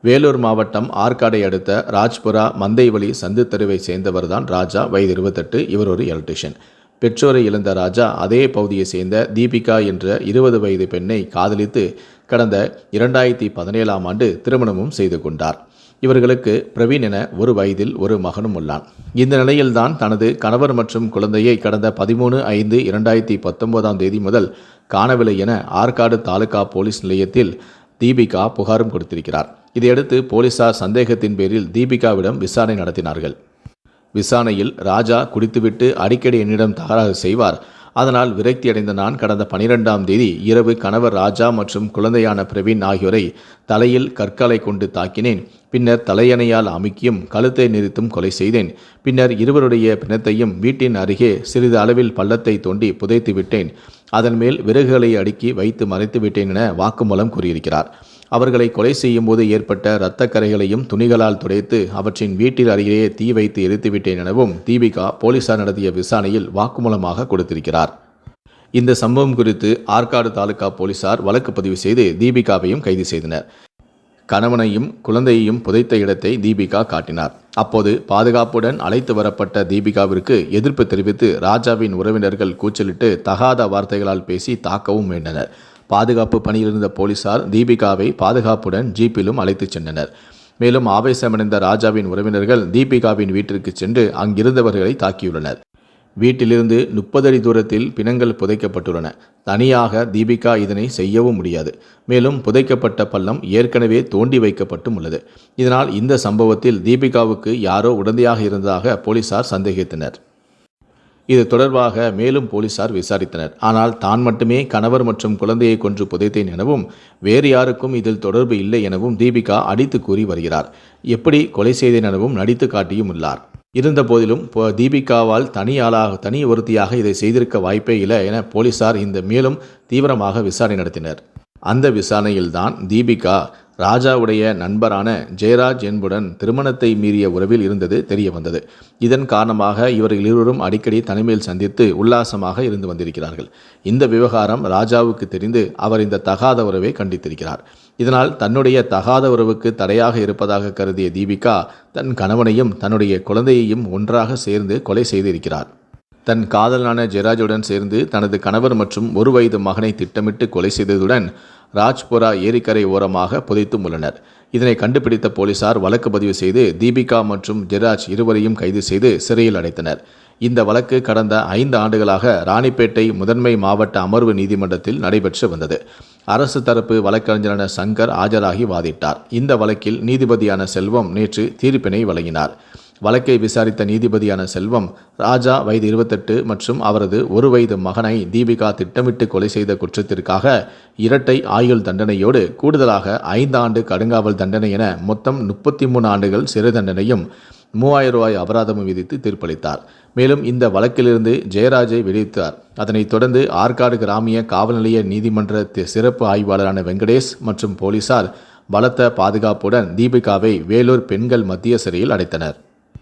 வேலூர் மாவட்டம் ஆற்காடை அடுத்த ராஜ்புரா மந்தைவழி சந்து தெருவை சேர்ந்தவர்தான் ராஜா. வயது இருபத்தெட்டு. இவர் ஒரு எலக்ட்ரிஷியன். பெற்றோரை இழந்த ராஜா அதே பகுதியை சேர்ந்த தீபிகா என்ற இருபது வயது பெண்ணை காதலித்து கடந்த இரண்டாயிரத்தி பதினேழாம் ஆண்டு திருமணமும் செய்து கொண்டார். இவர்களுக்கு பிரவீன் என ஒரு வயதில் ஒரு மகனும் உள்ளான். இந்த நிலையில்தான் தனது கணவர் மற்றும் குழந்தையை கடந்த பதிமூணு ஐந்து இரண்டாயிரத்தி பத்தொன்பதாம் தேதி முதல் காணவில்லை என ஆற்காடு தாலுகா போலீஸ் நிலையத்தில் தீபிகா புகாரும் கொடுத்திருக்கிறார். இதையடுத்து போலீசார் சந்தேகத்தின் பேரில் தீபிகாவிடம் விசாரணை நடத்தினார்கள். விசாரணையில் ராஜா குடித்துவிட்டு அடிக்கடி என்னிடம் தகராறு செய்வார். அதனால் விரக்தியடைந்த நான் கடந்த பனிரெண்டாம் தேதி இரவு கணவர் ராஜா மற்றும் குழந்தையான பிரவீன் ஆகியோரை தலையில் கற்களை கொண்டு தாக்கினேன். பின்னர் தலையணையால் அமுக்கியும் கழுத்தை நிறுத்தும் கொலை செய்தேன். பின்னர் இருவருடைய பிணத்தையும் வீட்டின் அருகே சிறிது அளவில் பள்ளத்தை தோண்டி புதைத்து விட்டேன் அதன் மேல் விறகுகளை அடுக்கி வைத்து மறைத்து விட்டேன் என வாக்குமூலம் கூறியிருக்கிறார். அவர்களை கொலை செய்யும் போது ஏற்பட்ட இரத்தக் கரைகளையும் துணிகளால் துடைத்து அவற்றின் வீட்டில் அருகே தீ வைத்து எரித்துவிட்டேன் எனவும் தீபிகா போலீசார் நடத்திய விசாரணையில் வாக்குமூலமாக கொடுத்திருக்கிறார். இந்த சம்பவம் குறித்து ஆற்காடு தாலுகா போலீசார் வழக்கு பதிவு செய்து தீபிகாவையும் கைது செய்தனர். கணவனையும் குழந்தையையும் புதைத்த இடத்தை தீபிகா காட்டினார். அப்போது பாதுகாப்புடன் அழைத்து வரப்பட்ட தீபிகாவிற்கு எதிர்ப்பு தெரிவித்து ராஜாவின் உறவினர்கள் கூச்சலிட்டு தகாத வார்த்தைகளால் பேசி தாக்கவும் வேண்டனர் பாதுகாப்பு பணியில் இருந்த போலீசார் தீபிகாவை பாதுகாப்புடன் ஜீப்பிலும் அழைத்துச் சென்றனர். மேலும் ஆவேசமடைந்த ராஜாவின் உறவினர்கள் தீபிகாவின் வீட்டிற்கு சென்று அங்கிருந்தவர்களை தாக்கியுள்ளனர். வீட்டிலிருந்து முப்பது அடி தூரத்தில் பிணங்கள் புதைக்கப்பட்டுள்ளன. தனியாக தீபிகா இதனை செய்யவும் முடியாது. மேலும் புதைக்கப்பட்ட பள்ளம் ஏற்கனவே தோண்டி வைக்கப்பட்டும் உள்ளது. இதனால் இந்த சம்பவத்தில் தீபிகாவுக்கு யாரோ உடந்தையாக இருந்ததாக போலீசார் சந்தேகித்தனர். இது தொடர்பாக மேலும் போலீசார் விசாரித்தனர். ஆனால் தான் மட்டுமே கணவர் மற்றும் குழந்தையை கொன்று புதைத்தேன் எனவும் வேறு யாருக்கும் இதில் தொடர்பு இல்லை எனவும் தீபிகா அடித்து கூறி வருகிறார். எப்படி கொலை செய்தேன் எனவும் நடித்து காட்டியும் உள்ளார். இருந்த போதிலும் தீபிகாவால் தனி ஆளாக தனி ஒருத்தியாக இதை செய்திருக்க வாய்ப்பே இல்லை என போலீசார் இந்த மேலும் தீவிரமாக விசாரணை நடத்தினர். அந்த விசாரணையில்தான் தீபிகா ராஜாவுடைய நண்பரான ஜெயராஜ் என்புடன் திருமணத்தை மீறிய உறவில் இருந்தது தெரிய வந்தது இதன் காரணமாக இவர்கள் இருவரும் அடிக்கடி தனிமையில் சந்தித்து உல்லாசமாக இருந்து வந்திருக்கிறார்கள். இந்த விவகாரம் ராஜாவுக்கு தெரிந்து அவர் இந்த தகாத உறவை கண்டித்திருக்கிறார். இதனால் தன்னுடைய தகாத உறவுக்கு தடையாக இருப்பதாக கருதிய தீபிகா தன் கணவனையும் தன்னுடைய குழந்தையையும் ஒன்றாக சேர்ந்து கொலை செய்திருக்கிறார். தன் காதலான ஜெயராஜுடன் சேர்ந்து தனது கணவர் மற்றும் ஒரு வயது மகனை திட்டமிட்டு கொலை செய்ததுடன் ராஜ்புரா ஏரிக்கரை ஓரமாக புதைத்தும் உள்ளனர். இதனை கண்டுபிடித்த போலீசார் வழக்கு பதிவு செய்து தீபிகா மற்றும் ஜெராஜ் இருவரையும் கைது செய்து சிறையில் அடைத்தனர். இந்த வழக்கு கடந்த ஐந்து ஆண்டுகளாக ராணிப்பேட்டை முதன்மை மாவட்ட அமர்வு நீதிமன்றத்தில் நடைபெற்று வந்தது. அரசு தரப்பு வழக்கறிஞரான சங்கர் ஆஜராகி வாதிட்டார். இந்த வழக்கில் நீதிபதியான செல்வம் நேற்று தீர்ப்பினை வழங்கினார். வழக்கை விசாரித்த நீதிபதியான செல்வம் ராஜா வயது இருபத்தெட்டு மற்றும் அவரது ஒரு வயது மகனை தீபிகா திட்டமிட்டு கொலை செய்த குற்றத்திற்காக இரட்டை ஆயுள் தண்டனையோடு கூடுதலாக ஐந்து ஆண்டு கடுங்காவல் தண்டனை என மொத்தம் முப்பத்தி மூணு ஆண்டுகள் சிறை தண்டனையும் மூவாயிரம் ரூபாய் அபராதமும் விதித்து தீர்ப்பளித்தார். மேலும் இந்த வழக்கிலிருந்து ஜெயராஜை விடுவித்தார். அதனைத் தொடர்ந்து ஆற்காடு கிராமிய காவல் நிலைய நீதிமன்ற சிறப்பு ஆய்வாளரான வெங்கடேஷ் மற்றும் போலீசார் பலத்த பாதுகாப்புடன் தீபிகாவை வேலூர் பெண்கள் மத்திய சிறையில் அடைத்தனர்.